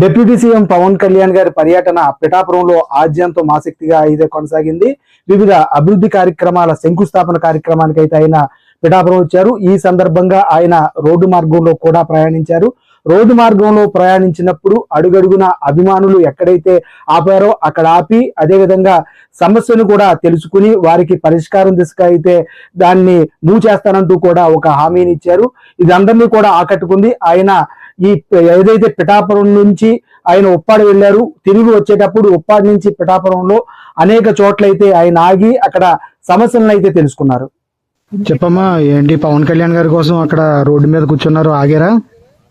Deputy CM Pawan Kalyan గారి పర్యటన పిఠాపురంలో ఆద్యంతం ఆసక్తిగా అయితే కొనసాగింది. వివిధ అభివృద్ధి కార్యక్రమాల శంకుస్థాపన కార్యక్రమానికి అయితే ఆయన పిఠాపురం వచ్చారు. ఈ సందర్భంగా ఆయన రోడ్డు మార్గంలో కూడా ప్రయాణించారు. రోడ్డు మార్గంలో ప్రయాణించినప్పుడు అడుగడుగున అభిమానులు ఎక్కడైతే ఆపారో అక్కడ ఆపి అదేవిధంగా సమస్యను కూడా తెలుసుకుని వారికి పరిష్కారం దిశగా అయితే దాన్ని మూవ్ చేస్తానంటూ కూడా ఒక హామీని ఇచ్చారు. ఇది అందరినీ కూడా ఆకట్టుకుంది. ఆయన ఈ ఏదైతే పిఠాపురం నుంచి ఆయన ఉప్పాడు వెళ్ళారు తిరిగి వచ్చేటప్పుడు ఉప్పాడు నుంచి పిఠాపురంలో అనేక చోట్లయితే ఆయన ఆగి అక్కడ సమస్యలను అయితే తెలుసుకున్నారు. చెప్పమ్మా ఏంటి పవన్ కళ్యాణ్ గారి కోసం అక్కడ రోడ్డు మీద కూర్చున్నారు ఆగారా?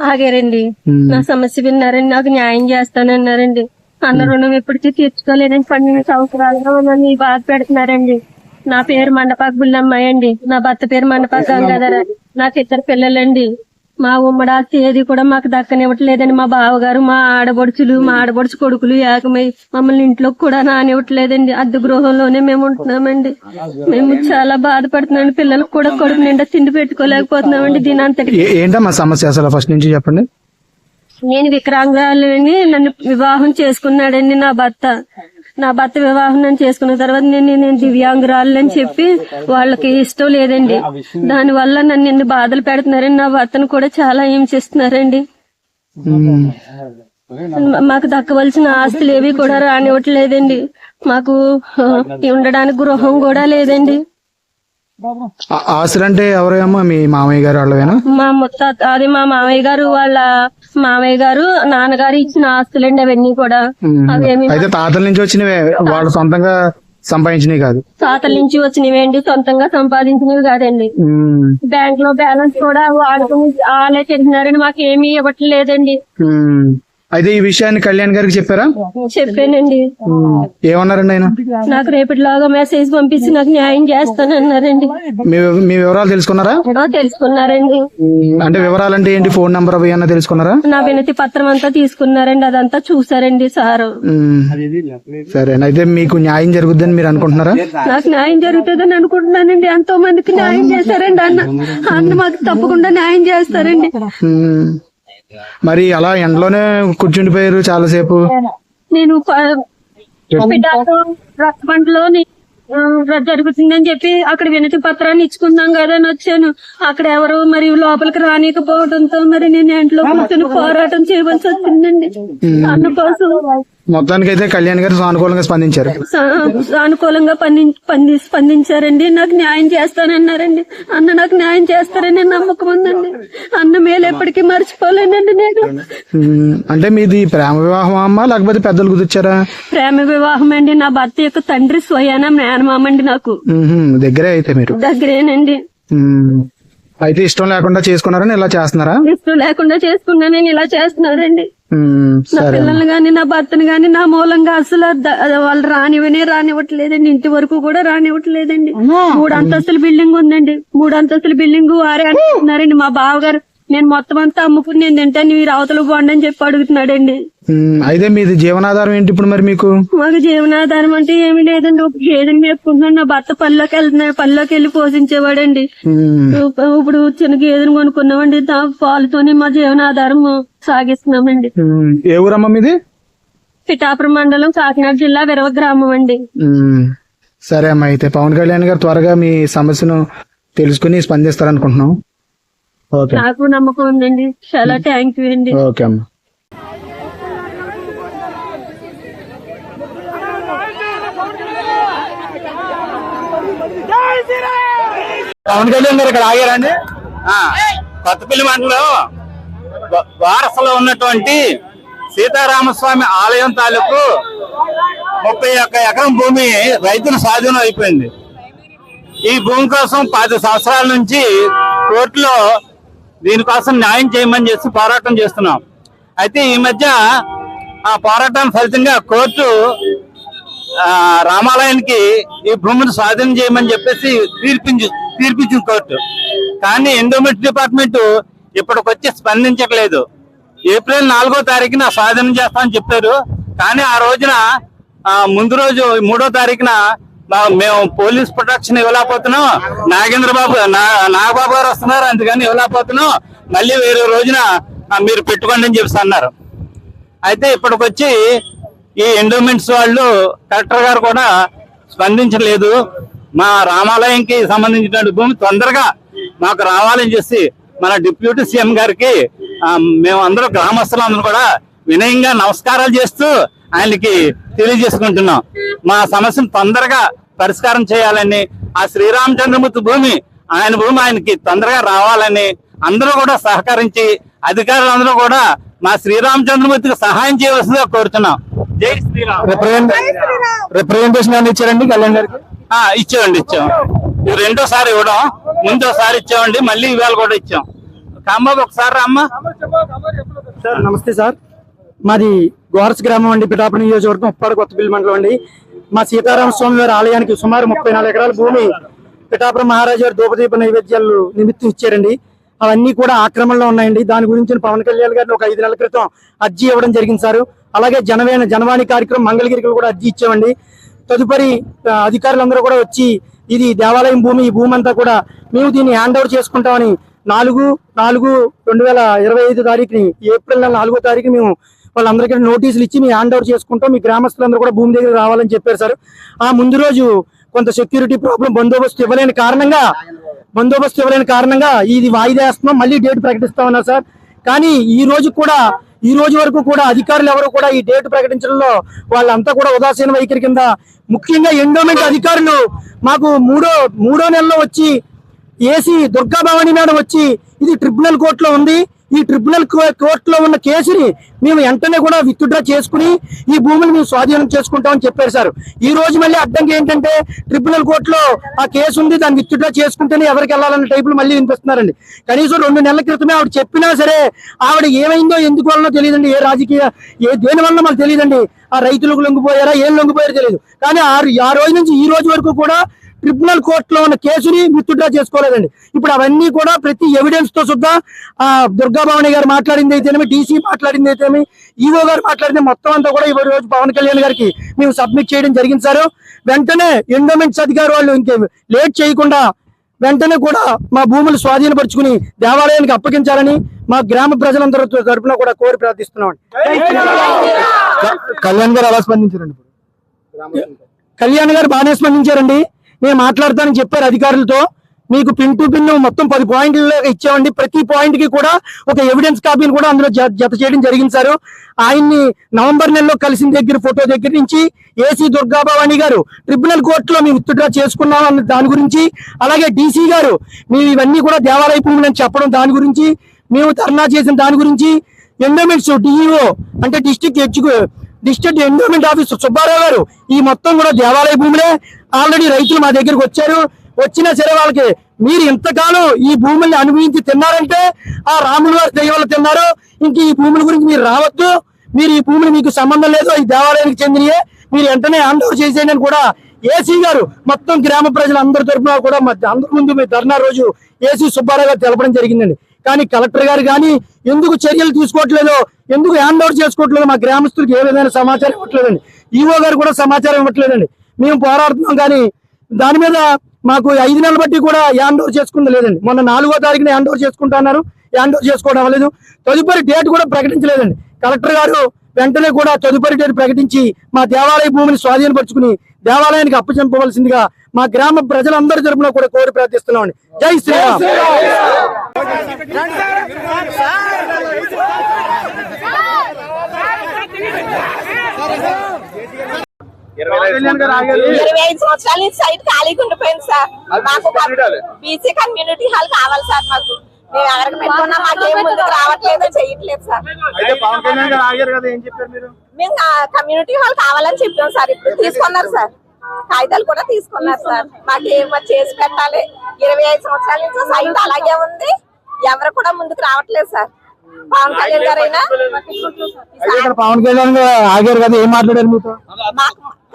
ఆగారండి. నా సమస్య విన్నారండి. నాకు న్యాయం చేస్తానన్నారండి. అన్న రుణం ఎప్పటికీ తీర్చుకోలేదని పన్నెండు సంవత్సరాలుగా నన్ను ఈ బాధ పెడుతున్నారండి. నా పేరు మండపాక బుల్లమ్మాయి అండి. నా భర్త పేరు మండపాక గంగాధర. నాకు ఇద్దరు పిల్లలండి. మా ఉమ్మడి ఆస్తి ఏది కూడా మాకు దక్కనివ్వట్లేదండి మా బావగారు మా ఆడబడుచులు మా ఆడబడుచు కొడుకులు ఏకమై మమ్మల్ని ఇంట్లోకి కూడా రానివ్వట్లేదండి. అద్దె గృహంలోనే మేము ఉంటున్నామండి. మేము చాలా బాధపడుతున్నాం. పిల్లలకు కూడా కొడుకు నిండా తిండి పెట్టుకోలేకపోతున్నామండి దీని అంతటి ఏంటమ్మా సమస్య అసలు ఫస్ట్ నుంచి చెప్పండి? నేను వికలాంగురాలని నన్ను వివాహం చేసుకున్నాడండి నా భర్త. నా భర్త వివాహం చేసుకున్న తర్వాత నేను నేను దివ్యాంగురాలు అని చెప్పి వాళ్ళకి ఇష్టం లేదండి. దాని వల్ల నన్ను ఎన్ని బాధలు పెడుతున్నారండి నా భర్తను కూడా చాలా హింసిస్తున్నారండి మాకు దక్కవలసిన ఆస్తులు ఏవి కూడా రానివ్వట్లేదండి. మాకు ఉండడానికి గృహం కూడా లేదండి. ఆ- ఆస్తులంటే ఎవరేమో మీ మామయ్య గారు వాళ్ళవేనా? మా ముత్తాత అది మా మామయ్య గారు వాళ్ళ మామయ్య గారు నాన్నగారు ఇచ్చిన ఆస్తులండి అవన్నీ కూడా. అవేమి అయితే తాతల నుంచి వచ్చినవే. వాళ్ళు సొంతంగా సంపాదించినవి కాదు. తాతల నుంచి వచ్చినవేంటి సొంతంగా సంపాదించినవి కాదండి. బ్యాంక్లో బ్యాలెన్స్ కూడా వాడుకుని వాళ్ళే చేసినారని మాకు ఏమీ ఇవ్వట్లేదండి. అయితే ఈ విషయాన్ని కళ్యాణ్ గారికి చెప్పారా? చెప్పానండి. ఏమన్నారండి ఆయన? నాకు రేపటిలాగా మెసేజ్ పంపించి నాకు న్యాయం చేస్తానన్నారండి. మీ మీ వివరాలు తెలుసుకున్నారా? తెలుసుకున్నారండి. అంటే వివరాలంటే ఏంటి? ఫోన్ నంబర్ అవి ఏమన్నా తెలుసుకున్నారా? నా వినతి పత్రం అంతా తీసుకున్నారండి. అదంతా చూసారండి సారు. సరే అయితే మీకు న్యాయం జరుగుద్దని మీరు అనుకుంటున్నారా? నాకు న్యాయం జరుగుతుందని అనుకుంటున్నానండి. ఎంతో మందికి న్యాయం చేశారండి అన్న. అన్న మాకు తప్పకుండా న్యాయం చేస్తారండి. మరి అలా ఎండలోనే కూర్చుండిపోయారు చాలాసేపు? నేను ప- బిడ్డతో రక్త బండ్లో జరుగుతుందని చెప్పి అక్కడ వినతి పత్రాన్ని ఇచ్చుకుందాం కదా అని వచ్చాను. అక్కడ ఎవరు మరి లోపలికి రానికపోవడంతో మరి నేను ఇంట్లో కూర్చొని పోరాటం చేయవలసి వచ్చిందండి. అన్న కోసం మొత్తానికి అయితే కళ్యాణ్ గారు సానుకూలంగా స్పందించారు. సానుకూలంగా పంది పంది స్పందించారండి. నాకు న్యాయం చేస్తానన్నారండి. అన్న నాకు న్యాయం చేస్తారని నమ్మకం ఉందండి. అన్న మేలు ఎప్పటికీ మర్చిపోలేనండి నేను. అంటే మీది ప్రేమ వివాహం అమ్మా? లేకపోతే పెద్దలు కుదిర్చారా? ప్రేమ వివాహం అండి నా భర్త యొక్క తండ్రి స్వయాన మేనమామండి నాకు. ఉహుం. దగ్గరే అయితే మీరు. దగ్గరేనండి. అయితే ఇష్టం లేకుండా చేసుకున్నారని ఇలా చేస్తున్నారా? ఇష్టం లేకుండా చేసుకున్నా నేను ఇలా చేస్తున్నారండి. నా పిల్లల్ని గాని నా భర్తను గాని నా మూలంగా అసలు వాళ్ళు రానివనే రానివ్వట్లేదండి. ఇంటి వరకు కూడా రానివ్వట్లేదండి. మూడు అంతస్తుల బిల్డింగ్ ఉందండి. మూడు అంతస్తుల బిల్డింగ్ వారే అంటున్నారండి మా బావగారు. నేను మొత్తం అంతా అమ్ముకుని నేను తింటాను మీరు అవతల పోండి అని చెప్పి అడుగుతున్నాడండి. ఉమ్. అయితే మీది జీవనాధారం ఏంటి ఇప్పుడు మరి మీకు? మాకు జీవనాధారం అంటే ఏమీ లేదండి. ఒక గేదెని మేపుకుంటున్నాను నా భర్త పనిలోకి వెళ్తున్నాడు పనిలోకి వెళ్ళి పోషించేవాడండి. ఉమ్. ఇప్పు- ఇప్పుడు చిన్న గేదెను కొనుక్కున్నామండి. దా పాలతోనే మా జీవనాధారం సాగిస్తున్నామండి. ఉమ్. ఏ ఊరమ్మా మీది? పిఠాపురం మండలం కాకినాడ జిల్లా విరవ గ్రామం అండి. ఉమ్. సరే అమ్మా అయితే పవన్ కళ్యాణ్ గారు త్వరగా మీ సమస్యను తెలుసుకుని స్పందిస్తారనుకుంటున్నాం. నాకు నమ్మకం ఉందండి. చాలా థ్యాంక్ యూ అండి. ఓకే అమ్మా. పవన్ కళ్యాణ్ గారు ఇక్కడ ఆగారండి? ఆ, కొత్తపల్లి మండలం వారసలో ఉన్నటువంటి సీతారామస్వామి ఆలయం తాలూకు ముప్పై ఒక్క ఎకరం భూమి రైతుల స్వాధీనం అయిపోయింది. ఈ భూమి కోసం పది సంవత్సరాల నుంచి కోర్టులో దీనికోసం న్యాయం చేయమని చేసి పోరాటం చేస్తున్నాం. అయితే ఈ మధ్య ఆ పోరాటం ఫలితంగా కోర్టు రామాలయానికి ఈ భూమిని స్వాధీనం చేయమని చెప్పేసి తీర్పించి తీర్పించింది కోర్టు. కానీ ఎండోమెంట్ డిపార్ట్మెంట్ ఇప్పటికొచ్చి స్పందించట్లేదు. ఏప్రిల్ నాలుగో తారీఖున స్వాధీనం చేస్తామని చెప్పారు. కానీ ఆ రోజున ముందు రోజు మూడో తారీఖున మేము పోలీస్ ప్రొటెక్షన్ ఇవ్వలేకపోతున్నాం. నాగేంద్ర బాబు నా- నాగబాబు గారు వస్తున్నారు అందుకని ఇవ్వలేకపోతున్నాం. మళ్ళీ వేరే రోజున మీరు పెట్టుకోండి అని చెప్పి అన్నారు. అయితే ఇప్పటికొచ్చి ఈ ఎండోమెంట్స్ వాళ్ళు కలెక్టర్ గారు కూడా స్పందించలేదు. మా రామాలయంకి సంబంధించిన భూమి తొందరగా మాకు రావాలని చేసి మన డిప్యూటీ సీఎం గారికి మేము అందరూ గ్రామస్తులందరూ కూడా వినయంగా నమస్కారాలు చేస్తూ ఆయనకి తెలియజేసుకుంటున్నాం. మా సమస్యను తొందరగా పరిష్కారం చేయాలని ఆ శ్రీరామచంద్రమూర్తి భూమి ఆయన భూమి ఆయనకి తొందరగా రావాలని అందరూ కూడా సహకరించి అధికారులందరూ కూడా మా శ్రీరామచంద్రమూర్తికి సహాయం చేయవలసిందిగా కోరుతున్నాం జై శ్రీరామ్. రిప్రజెంటేషన్ అని ఇచ్చారండి కళ్యాణ్ గారికి? ఆ, ఇచ్చామండి ఇచ్చాం. ఇది రెండోసారి ఇవ్వడం ముందోసారి ఇచ్చామండి మళ్ళీ ఇవాళ కూడా ఇచ్చాం. కాంబాబు ఒకసారి అమ్మా. సార్ నమస్తే సార్. మాది గోరస్ గ్రామం అండి పిఠాపురం నియోజకవర్గం ఉప్పాడు కొత్తపల్లి మండలం అండి. మా సీతారామ స్వామి వారి ఆలయానికి సుమారు ముప్పై నాలుగు ఎకరాల భూమి పిఠాపురం మహారాజు గారు దూపదీప నైవేద్యాలు నిమిత్తం ఇచ్చారండి. అవన్నీ కూడా ఆక్రమణలో ఉన్నాయండి. దాని గురించి పవన్ కళ్యాణ్ గారిని ఒక ఐదు నెలల క్రితం అర్జీ ఇవ్వడం జరిగింది సార్. అలాగే జనవేన జనవాణి కార్యక్రమం మంగళగిరికి కూడా అర్జీ ఇచ్చామండి. తదుపరి అధికారులందరూ కూడా వచ్చి ఇది దేవాలయం భూమి ఈ భూమి అంతా కూడా మేము దీన్ని హ్యాండ్ ఓవర్ చేసుకుంటామని నాలుగు నాలుగు రెండు వేల ఇరవై ఐదు తారీఖుని ఏప్రిల్ నెల నాలుగో తారీఖు మేము వాళ్ళందరికీ నోటీసులు ఇచ్చి మీ హ్యాండ్ ఓవర్ చేసుకుంటాం. మీ గ్రామస్తులందరూ కూడా భూమి దగ్గర రావాలని చెప్పారు సార్. ఆ ముందు రోజు కొంత సెక్యూరిటీ ప్రాబ్లం బందోబస్తు ఇవ్వలేని కారణంగా బందోబస్తు ఇవ్వలేని కారణంగా ఇది వాయిదా వేస్తున్నాం. మళ్ళీ డేట్ ప్రకటిస్తామన్నారు సార్. కానీ ఈ రోజు కూడా ఈ రోజు వరకు కూడా అధికారులు ఎవరు కూడా ఈ డేట్ ప్రకటించడంలో వాళ్ళంతా కూడా ఉదాసీన వైఖరి కింద ముఖ్యంగా ఎండోమెంట్ అధికారులు మాకు మూడో మూడో నెలలో వచ్చి ఏసీ దుర్గా భవాని మేడం వచ్చి ఇది ట్రిబ్యునల్ కోర్టులో ఉంది. ఈ ట్రిబ్యునల్ కో- కోర్టులో ఉన్న కేసుని మేము వెంటనే కూడా విత్డ్రా చేసుకుని ఈ భూమిని మేము స్వాధీనం చేసుకుంటామని చెప్పారు సార్. ఈ రోజు మళ్ళీ అడ్డంకి ఏంటంటే ట్రిబ్యునల్ కోర్టులో ఆ కేసు ఉంది దాన్ని విత్డ్రా చేసుకుంటేనే ఎవరికి వెళ్ళాలన్న టైపులు మళ్ళీ వినిపిస్తున్నారండి. కనీసం రెండు నెలల క్రితమే ఆవిడ చెప్పినా సరే ఆవిడ ఏమైందో ఎందుకు వలనో తెలియదండి ఏ రాజకీయ ఏ దేని వల్ల మాకు తెలియదండి. ఆ రైతులకు లొంగిపోయారా ఏం లొంగిపోయారో తెలియదు. కానీ ఆ రోజు నుంచి ఈ రోజు వరకు కూడా ట్రిబ్యునల్ కోర్టులో ఉన్న కేసుని విత్డ్రా చేసుకోలేదండి. ఇప్పుడు అవన్నీ కూడా ప్రతి ఎవిడెన్స్తో సుద్ధా ఆ దుర్గా భవాని గారు మాట్లాడింది అయితేనేమి డీసీ మాట్లాడింది అయితేనేమి ఈవో గారు మాట్లాడింది మొత్తం అంతా కూడా ఈ రోజు పవన్ కళ్యాణ్ గారికి మేము సబ్మిట్ చేయడం జరిగింది సార్. వెంటనే ఎండోమెంట్స్ అధికారి వాళ్ళు ఇంకే లేట్ చేయకుండా వెంటనే కూడా మా భూములు స్వాధీనపరుచుకుని దేవాలయానికి అప్పగించాలని మా గ్రామ ప్రజలందరూ తరపున కూడా కోరి ప్రార్థిస్తున్నాం కళ్యాణ్ గారు అలా స్పందించారండి కళ్యాణ్ గారు బాగానే స్పందించారండి. మేము మాట్లాడతానని చెప్పారు అధికారులతో. మీకు పిన్ టు పిన్ మొత్తం పది పాయింట్లు ఇచ్చామండి. ప్రతి పాయింట్కి కూడా ఒక ఎవిడెన్స్ కాపీని కూడా అందులో జత చేయడం జరిగింది సార్. ఆయన్ని నవంబర్ నెలలో కలిసిన దగ్గర ఫోటో దగ్గర నుంచి ఏసీ దుర్గాభవాణి గారు ట్రిబ్యునల్ కోర్టులో మేము విత్డ్రా చేసుకున్నాం అన్న దాని గురించి అలాగే డీసీ గారు మేము ఇవన్నీ కూడా దేవాలయ భూములు అని చెప్పడం దాని గురించి మేము ధర్నా చేసిన దాని గురించి ఎండోమెంట్స్ డిఈఓ అంటే డిస్టిక్ ఎగ్జిక్యూ డిస్ట్రిక్ట్ ఎండోమెంట్ ఆఫీసర్ సుబ్బారావు గారు ఈ మొత్తం కూడా దేవాలయ భూములే. ఆల్రెడీ రైతులు మా దగ్గరికి వచ్చారు. వచ్చినా సరే వాళ్ళకి మీరు ఇంతకాలం ఈ భూముల్ని అనుభవించి తిన్నారంటే ఆ రాముల వారి దైవాలు తిన్నారు. ఇంక ఈ భూముల గురించి మీరు రావద్దు. మీరు ఈ భూములు మీకు సంబంధం లేదు. ఈ దేవాలయానికి చెందినయే. మీరు వెంటనే హ్యాండ్ ఓవర్ చేసేయండి అని కూడా ఏసీ గారు మొత్తం గ్రామ ప్రజలందరి తరఫున కూడా మధ్య అందరి ముందు మీ ధర్నా రోజు ఏసీ సుబ్బారావు గారు తెలపడం జరిగిందండి. కానీ కలెక్టర్ గారు కానీ ఎందుకు చర్యలు తీసుకోవట్లేదో ఎందుకు హ్యాండ్ ఓవర్ చేసుకోవట్లేదు మా గ్రామస్తులకు ఏ విధమైన సమాచారం ఇవ్వట్లేదండి. ఈవో గారు కూడా సమాచారం ఇవ్వట్లేదండి. మేము పోరాడుతున్నాం కానీ దాని మీద మాకు ఐదు నెలల బట్టి కూడా హ్యాండ్ ఓవర్ చేసుకుంది లేదండి. మొన్న నాలుగో తారీఖున హ్యాండ్ ఓవర్ చేసుకుంటా అన్నారు. హ్యాండ్ ఓవర్ చేసుకోవడం అవ్వలేదు. తదుపరి డేట్ కూడా ప్రకటించలేదండి. కలెక్టర్ గారు వెంటనే కూడా తదుపరి డేట్ ప్రకటించి మా దేవాలయ భూమిని స్వాధీనపరుచుకుని దేవాలయానికి అప్పచెంపవలసిందిగా మా గ్రామ ప్రజలందరి తరపున కూడా కోరి ప్రార్థిస్తున్నామండి. జై శ్రీరామ్. ఇరవై ఐదు సంవత్సరాల. నుంచి సైట్ ఖాళీగా ఉండిపోయింది సార్. మాకు బీసీ కమ్యూనిటీ హాల్ కావాలి సార్ మాకు. మేము ఎవరికి పెట్టుకున్నా మాకేం ముందుకు రావట్లేదు చేయట్లేదు సార్. అయితే పవన్ కళ్యాణ్ గారు ఆగారు కదా ఏం చెప్పారు మీరు? మేము కమ్యూనిటీ హాల్ కావాలని చెప్పాం సార్. ఇప్పుడు తీసుకున్నారు సార్. కాగితాలు కూడా తీసుకున్నారు సార్. మాకేం మరి చేసి పెట్టాలి? ఇరవై ఐదు సంవత్సరాల నుంచి సైట్ అలాగే ఉంది. ఎవరు కూడా ముందుకు రావట్లేదు సార్. పవన్ కళ్యాణ్ గారైనా పవన్ కళ్యాణ్ గారు ఆగారు కదా ఏం మాట్లాడారు మీతో?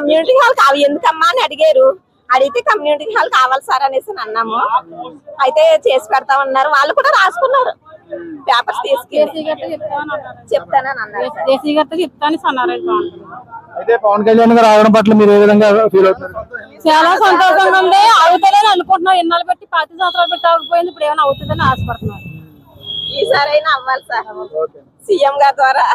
కమ్యూనిటీ హాల్ కావాలి ఎందుకమ్మా అని అడిగారు. అడిగితే కమ్యూనిటీ హాల్ కావాలి సార్ అనేసి అన్నాము. అయితే చేసి పెడతామన్నారు వాళ్ళు కూడా రాసుకున్నారు. పేపర్స్ తీసుకెళ్ళి. చెప్తానని అన్నారు. సార్. జేసీ గారితో చెప్తాను అన్నారండి అయితే పవన్ కళ్యాణ్ గారు ఆగడం పట్ల మీరు ఏ విధంగా ఫీల్ అవుతారు చాలా సంతోషంగా ఉంది. అవుతుందని అనుకుంటున్నాం. ఎన్నాళ్ళు పెట్టి పాతి సంవత్సరాలు పెట్టి ఆగిపోయింది. ఇప్పుడు ఏమైనా అవుతుందని ఆశపడుతున్నాం. ఈసారైనా అవ్వాలి సార్. సీఎం గారి ద్వారా.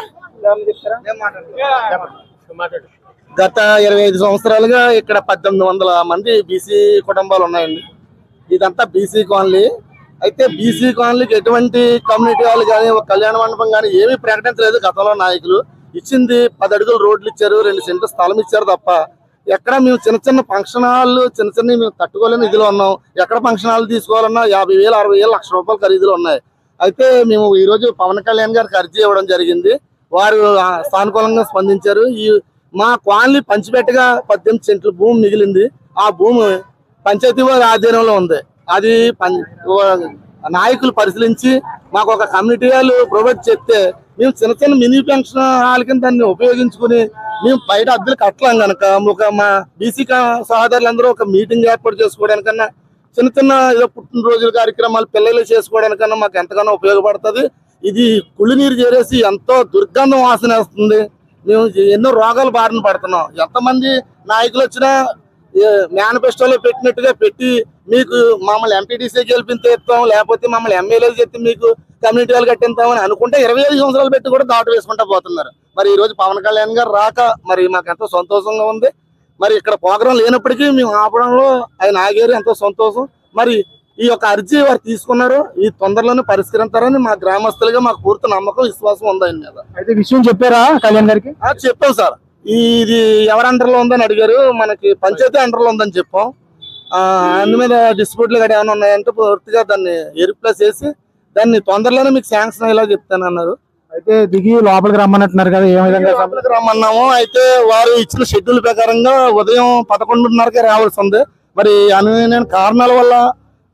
గత ఇరవై ఐదు సంవత్సరాలుగా ఇక్కడ పద్దెనిమిది వందల మంది బీసీ కుటుంబాలు ఉన్నాయండి. ఇదంతా బీసీ కాలనీ. అయితే బీసీ కాలనీకి ఎటువంటి కమ్యూనిటీ వాళ్ళు కానీ ఒక కళ్యాణ మండపం కానీ ఏమీ ప్రకటించలేదు గతంలో నాయకులు. ఇచ్చింది పది అడుగులు రోడ్లు ఇచ్చారు రెండు సెంటర్ స్థలం ఇచ్చారు తప్ప ఎక్కడ మేము చిన్న చిన్న ఫంక్షన్ హాల్ చిన్న చిన్న మేము తట్టుకోలేని ఇదిలో ఉన్నాం. ఎక్కడ ఫంక్షన్ హాల్ తీసుకోవాలన్నా యాభై వేలు అరవై వేలు లక్ష రూపాయలు ఖరీదులు ఉన్నాయి. అయితే మేము ఈరోజు పవన్ కళ్యాణ్ గారికి అర్జీ ఇవ్వడం జరిగింది. వారు సానుకూలంగా స్పందించారు. ఈ మా కాలనీ పంచిపెట్టగా పద్దెనిమిది సెంట్ల భూమి మిగిలింది. ఆ భూమి పంచాయతీ వారి ఆధీనంలో ఉంది. అది పం- నాయకులు పరిశీలించి మాకు ఒక కమ్యూనిటీ వాళ్ళు ప్రొవైడ్ చేస్తే మేము చిన్న చిన్న మినీ పెన్షన్ హాల్ కింద దాన్ని ఉపయోగించుకుని మేము బయట అద్దెలు కట్టలేం కనుక ఒక మా బీసీ సహోదరులందరూ ఒక మీటింగ్ ఏర్పాటు చేసుకోవడానికన్నా చిన్న చిన్న ఏదో పుట్టినరోజుల కార్యక్రమాలు పిల్లలు చేసుకోవడానికన్నా మాకు ఎంతగానో ఉపయోగపడుతుంది. ఇది కుళ్ళు నీరు చేరేసి ఎంతో దుర్గంధం వాసన వేస్తుంది. మేము ఎన్నో రోగాలు బారిన పడుతున్నాం. ఎంతమంది నాయకులు వచ్చినా మేనిఫెస్టోలో పెట్టినట్టుగా పెట్టి మీకు మమ్మల్ని ఎంపీటీసీ గెలిపిన ఇస్తాం లేకపోతే మమ్మల్ని ఎమ్మెల్యేలు చెప్తే మీకు కమ్యూనిటీ వాళ్ళు కట్టిస్తామని అనుకుంటే ఇరవై ఐదు సంవత్సరాలు పెట్టి కూడా దాటు వేసుకుంటా పోతున్నారు. మరి ఈ రోజు పవన్ కళ్యాణ్ గారు రాక మరి మాకు ఎంతో సంతోషంగా ఉంది. మరి ఇక్కడ ప్రోగ్రాం లేనప్పటికీ మేము ఆపడంలో ఆయన ఆగారు ఎంతో సంతోషం. మరి ఈ యొక్క అర్జీ వారు తీసుకున్నారు ఈ తొందరలోనే పరిష్కరిస్తారని మా గ్రామస్తులుగా మాకు పూర్తి నమ్మకం విశ్వాసం ఉంది ఆయన మీద. అయితే విషయం చెప్పారా కళ్యాణ్ గారికి? చెప్పాం సార్. ఇది ఎవరి అండర్లో ఉందని అడిగారు మనకి పంచాయతీ అండర్లో ఉందని చెప్పాం. ఆ, అందు మీద డిస్ప్యూట్లు గట్రా ఏమైనా ఉన్నాయంటే పూర్తిగా దాన్ని ఎరిప్లేస్ చేసి దాన్ని తొందరలోనే మీకు శాంక్షన్ అయ్యేలా చెప్తానన్నారు అయితే దిగి లోపలికి రమ్మన్నట్టున్నారు కదా ఏ విధంగా లోపలికి రమ్మన్నాము. అయితే వారు ఇచ్చిన షెడ్యూల్ ప్రకారంగా ఉదయం పదకొండున్నరకే రావాల్సి ఉంది. మరి అనువైన కారణాల వల్ల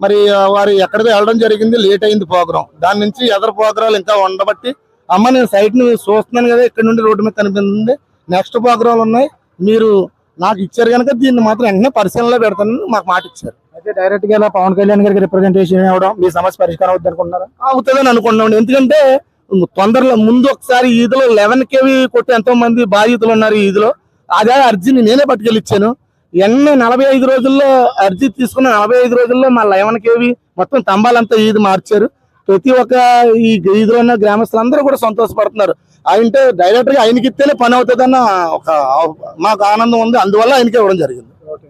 మరి వారు ఎక్కడికి వెళ్ళడం జరిగింది లేట్ అయింది ప్రోగ్రాం. దాని నుంచి ఎదర్ ప్రోగ్రాలు ఇంకా ఉండబట్టి అమ్మ నేను సైట్ని చూస్తున్నాను కదా ఇక్కడ నుండి రోడ్డు మీద కనిపిస్తుంది. నెక్స్ట్ ప్రోగ్రాలు ఉన్నాయి. మీరు నాకు ఇచ్చారు కనుక దీన్ని మాత్రం వెంటనే పరిశీలనలో పెడతానని మాకు మాట ఇచ్చారు. అయితే డైరెక్ట్గా పవన్ కళ్యాణ్ గారికి రిప్రజెంటేషన్ ఇవ్వడం మీ సమస్య పరిష్కారం అవుతుంది అనుకుంటున్నారా? అవుతుందని అనుకుంటున్నాం ఎందుకంటే తొందరలో ముందు ఒకసారి ఈదులో లెవెన్ కేవి కొట్టి ఎంతో మంది బాధితులు ఉన్నారు ఈదులో. అదే అర్జీని నేనే పట్టుకెళ్ళి ఇచ్చాను. ఎన్నో నలభై ఐదు రోజుల్లో అర్జీ తీసుకున్న నలభై ఐదు రోజుల్లో మా లెవెన్ కేవి మొత్తం తంబాలంతా ఈది మార్చారు. ప్రతి ఒక్క ఈ ఈదులో ఉన్న గ్రామస్తులందరూ కూడా సంతోషపడుతున్నారు. ఆయనంటే డైరెక్ట్గా ఆయనకి ఇస్తేనే పని అవుతుందన్న ఒక మాకు ఆనందం ఉంది. అందువల్ల ఆయనకి ఇవ్వడం జరిగింది.